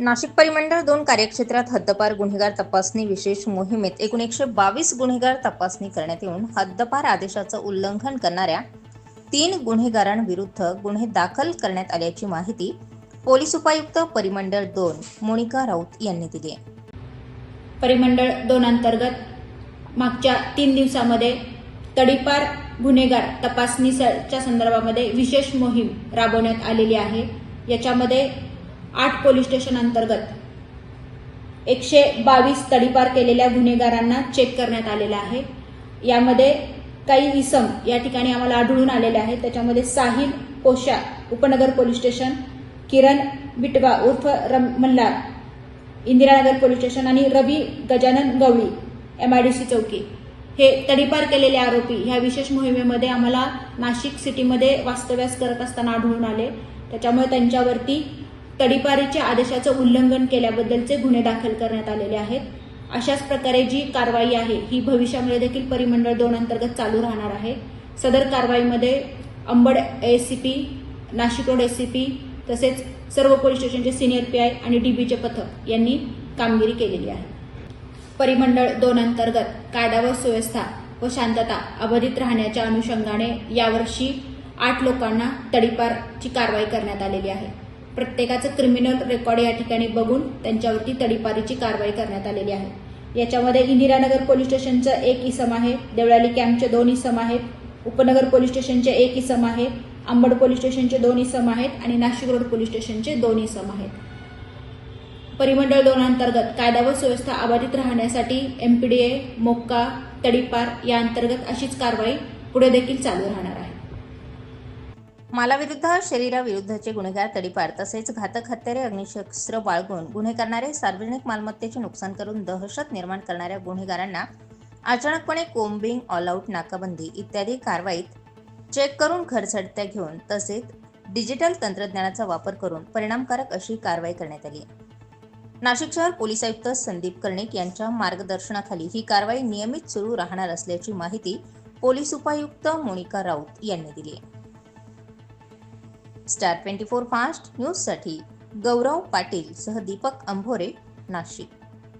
नाशिक परिमंडळ दोन कार्यक्षेत्रात हद्दपार गुन्हेगार तपासणी विशेष मोहिमेत एकूण एकशे बावीस गुन्हेगार तपासणी करण्यात येऊन हद्दपार आदेशाचं उल्लंघन करणाऱ्या तीन गुन्हेगारांविरुद्ध गुन्हे दाखल करण्यात आल्याची माहिती पोलीस उपायुक्त परिमंडळ दोन मोनिका राऊत यांनी दिली परिमंडळ दोन अंतर्गत मागच्या तीन दिवसामध्ये तडीपार गुन्हेगार तपासणीच्या संदर्भामध्ये विशेष मोहीम राबवण्यात आलेली आहे. याच्यामध्ये आठ पोलीस स्टेशन अंतर्गत एकशे बावीस तडीपार केलेल्या गुन्हेगारांना चेक करण्यात आलेलं आहे. यामध्ये काही इसम या ठिकाणी आम्हाला आढळून आलेले आहेत त्याच्यामध्ये साहिल पोशा उपनगर पोलीस स्टेशन किरण बिटवा उर्फ रम मल्हार इंदिरानगर पोलीस स्टेशन आणि रवी गजानन गवळी एमआयडीसी चौकी. हे तडीपार केलेले आरोपी ह्या विशेष मोहिमेमध्ये आम्हाला नाशिक सिटीमध्ये वास्तव्यास करत असताना आढळून आले. त्याच्यामुळे त्यांच्यावरती तडीपारीच्या आदेशाचं उल्लंघन केल्याबद्दलचे गुन्हे दाखल करण्यात आलेले आहेत. अशाच प्रकारे जी कारवाई आहे ही भविष्यामध्ये देखील परिमंडळ दोन अंतर्गत चालू राहणार आहे. सदर कारवाईमध्ये Ambad ACP Nashik road ACP तसेच सर्व पोलीस स्टेशनचे सिनियर पी आय आणि डीबीचे पथक यांनी कामगिरी केलेली आहे. परिमंडळ दोन अंतर्गत कायदा व सुव्यवस्था व शांतता अबाधित राहण्याच्या अनुषंगाने यावर्षी आठ लोकांना तडीपारची कारवाई करण्यात आलेली आहे. प्रत्येकाचं क्रिमिनल रेकॉर्ड या ठिकाणी बघून त्यांच्यावरती तडीपारीची कारवाई करण्यात आलेली आहे. याच्यामध्ये इंदिरानगर पोलीस स्टेशनचं एक इसम आहे देवळाली कॅम्पचे दोन इसम आहेत उपनगर पोलीस स्टेशनचे एक इसम आहे अंबड पोलीस स्टेशनचे दोन इसम आहेत आणि नाशिक रोड पोलीस स्टेशनचे दोन इसम आहेत. परिमंडळ दोन अंतर्गत कायदा व सुव्यवस्था अबाधित राहण्यासाठी एमपीडीए मोक्का तडीपार या अंतर्गत अशीच कारवाई पुढे देखील चालू राहणार आहे. मालाविरुद्ध शरीराविरुद्धचे गुन्हेगार तडीपार तसेच घातक हत्यारे अग्निशस्त्र बाळगून गुन्हे करणारे सार्वजनिक मालमत्तेचे नुकसान करून दहशत निर्माण करणाऱ्या गुन्हेगारांना अचानकपणे कोम्बिंग ऑलआउट नाकाबंदी इत्यादी कारवाईत चेक करून खरचडत्या घेऊन तसेच डिजिटल तंत्रज्ञानाचा वापर करून परिणामकारक अशी कारवाई करण्यात आली. नाशिक शहर पोलीस आयुक्त संदीप कर्णिक यांच्या मार्गदर्शनाखाली ही कारवाई नियमित सुरू राहणार असल्याची माहिती पोलीस उपायुक्त मोनिका राऊत यांनी दिली स्टार ट्वेंटी फोर फास्ट न्यूजसाठी गौरव पाटील सह दीपक अंभोरे नाशिक.